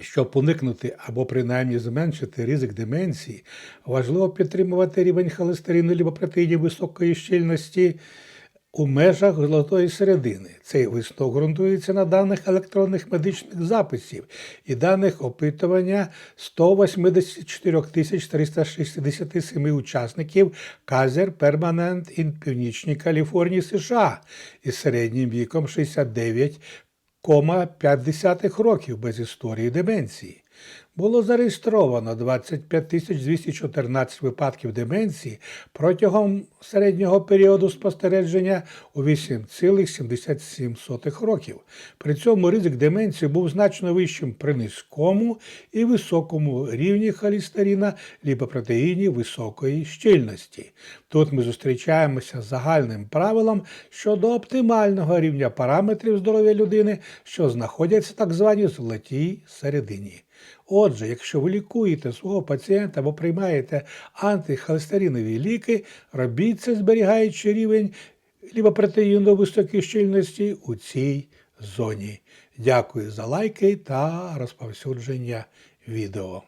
Щоб уникнути або принаймні зменшити ризик деменції, важливо підтримувати рівень холестерину ліпопротеїнів високої щільності у межах золотої середини. Цей висновок ґрунтується на даних електронних медичних записів і даних опитування 184 367 учасників Казер Перманент ін Північній Каліфорнії США із середнім віком 69 0,5 років без історії деменції. Було зареєстровано 25 214 випадків деменції протягом середнього періоду спостереження у 8,77 років. При цьому ризик деменції був значно вищим при низькому і високому рівні холестерина ліпопротеїнів високої щільності. Тут ми зустрічаємося з загальним правилом щодо оптимального рівня параметрів здоров'я людини, що знаходяться в так званій золотій середині. Отже, якщо ви лікуєте свого пацієнта або приймаєте антихолестеринові ліки, робіть це, зберігаючи рівень ліпопротеїну високої щільності у цій зоні. Дякую за лайки та розповсюдження відео.